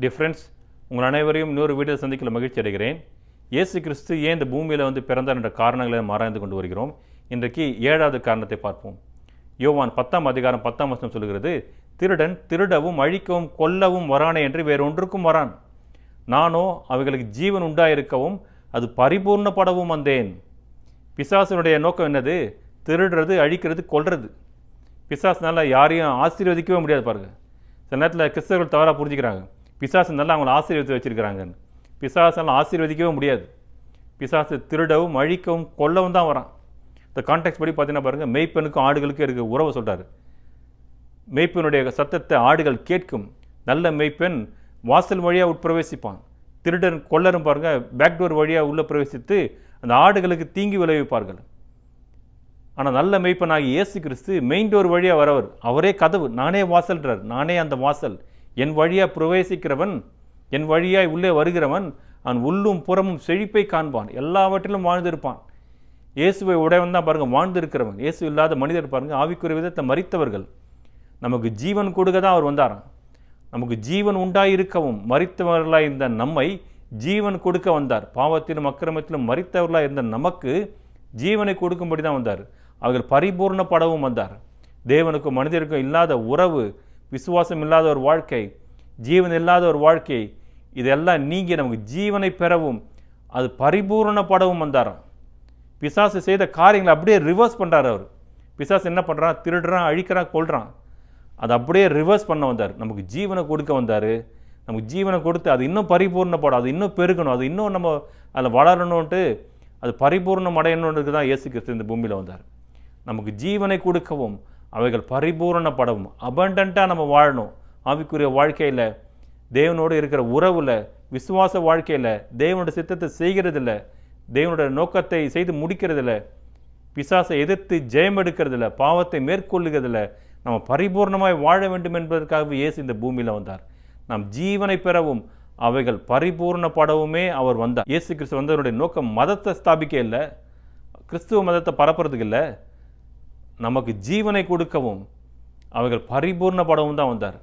Difference உங்கள் அனைவரையும் இன்னொரு வீடியோ சந்திக்கல மகிழ்ச்சி அடைகிறேன். இயேசு கிறிஸ்து ஏன் இந்த பூமியில் வந்து பிறந்தார் என்ற காரணங்களை ஆராய்ந்து கொண்டு வருகிறோம். இன்றைக்கு ஏழாவது காரணத்தை பார்ப்போம். யோவான் பத்தாம் அதிகாரம் பத்தாம் வசனம் சொல்கிறது திருடன் திருடவும் அழிக்கவும் கொல்லவும் வரானே என்று வேறொன்றுக்கும் வரான். நானோ அவைகளுக்கு ஜீவன் உண்டாயிருக்கவும் அது பரிபூர்ணப்படவும் வந்தேன். பிசாசனுடைய நோக்கம் என்னது? திருடுறது அழிக்கிறது கொல்றது. பிசாசினால் யாரையும் ஆசீர்வதிக்கவே முடியாது பாருங்கள் சில நேரத்தில் கிறிஸ்தவர்கள் தவறாக புரிஞ்சுக்கிறாங்க. பிசாசு நல்லா அவங்கள ஆசீர்வதித்து வச்சிருக்கிறாங்கன்னு. பிசாசெல்லாம் ஆசீர்வதிக்கவே முடியாது. பிசாசு திருடவும் அழிக்கவும் கொல்லவும் தான் வரான். இந்த கான்டெக்ட் படி பார்த்தீங்கன்னா பாருங்கள் மெய்ப்பெனுக்கும் ஆடுகளுக்கும் இருக்க உறவை சொல்கிறார் மெய்ப்பெனுடைய சத்தத்தை ஆடுகள் கேட்கும். நல்ல மெய்ப்பெண் வாசல் வழியாக உட்பிரவேசிப்பான் திருடன் கொல்லரும் பாருங்கள் பேக்டோர் வழியாக உள்ளே பிரவேசித்து அந்த ஆடுகளுக்கு தீங்கி விளைவிப்பார்கள். ஆனால் நல்ல மெய்ப்பனாகி இயேசு கிறிஸ்து மெயின் டோர் வழியாக வரவர். அவரே கதவு நானே வாசல்ன்றார். நானே அந்த வாசல். என் வழியாக பிரவேசிக்கிறவன் என் வழியாய் உள்ளே வருகிறவன் அவன் உள்ளும் புறமும் செழிப்பை காண்பான். எல்லாவற்றிலும் வாழ்ந்திருப்பான். இயேசுவை உடையவன் தான் பாருங்கள் வாழ்ந்திருக்கிறவன். இயேசு இல்லாத மனிதர் பாருங்கள் ஆவிக்குரிய விதத்தை மறித்தவர்கள். நமக்கு ஜீவன் கொடுக்க தான் அவர் வந்தாராம். நமக்கு ஜீவன் உண்டாயிருக்கவும் மறித்தவர்களாக இருந்த நம்மை ஜீவன் கொடுக்க வந்தார். பாவத்திலும் அக்கிரமத்திலும் மறித்தவர்களாக இருந்த நமக்கு ஜீவனை கொடுக்கும்படி தான் வந்தார். அவர்கள் பரிபூர்ணப்படவும் வந்தார். தேவனுக்கும் மனிதருக்கும் இல்லாத உறவு விசுவாசம் இல்லாத ஒரு வாழ்க்கை ஜீவன் இல்லாத ஒரு வாழ்க்கை இதெல்லாம் நீங்கி நமக்கு ஜீவனை பெறவும் அது பரிபூர்ணப்படவும் வந்தாராம். பிசாசு செய்த காரியங்களை அப்படியே ரிவர்ஸ் பண்ணுறாரு அவர். பிசாசு என்ன பண்ணுறான் திருடுறான் அழிக்கிறான் கொள்கிறான் அதை அப்படியே ரிவர்ஸ் பண்ண வந்தார். நமக்கு ஜீவனை கொடுக்க வந்தார். நமக்கு ஜீவனை கொடுத்து அது இன்னும் பரிபூர்ணப்படும் அது இன்னும் பெருகணும் அது இன்னும் நம்ம அதில் வளரணுன்ட்டு அது பரிபூர்ணம் அடையணுன்றதுக்கு தான் இயேசு கிறிஸ்து இந்த பூமியில் வந்தார். நமக்கு ஜீவனை கொடுக்கவும் அவைகள் பரிபூரணப்படவும் அபண்டண்ட்டாக நம்ம வாழணும். ஆவிக்குரிய வாழ்க்கையில் தேவனோடு இருக்கிற உறவில் விசுவாச வாழ்க்கையில் தேவனோட சித்தத்தை செய்கிறதில்ல தேவனோட நோக்கத்தை செய்து முடிக்கிறதில்ல பிசாசை எதிர்த்து ஜெயம் எடுக்கிறதில்ல பாவத்தை மேற்கொள்ளுகிறதில்ல நம்ம பரிபூர்ணமாய் வாழ வேண்டும் என்பதற்காகவே இயேசு இந்த பூமியில் வந்தார். நாம் ஜீவனை பெறவும் அவைகள் பரிபூர்ணப்படவுமே அவர் வந்தார். இயேசு கிறிஸ்து வந்தவருடைய நோக்கம் மதத்தை ஸ்தாபிக்க இல்லை கிறிஸ்துவ மதத்தை பரப்புறதுக்கு இல்லை நமக்கு ஜீவனை கொடுக்கவும் அவைகள் பரிபூர்ணப்படவும் தான் வந்தார்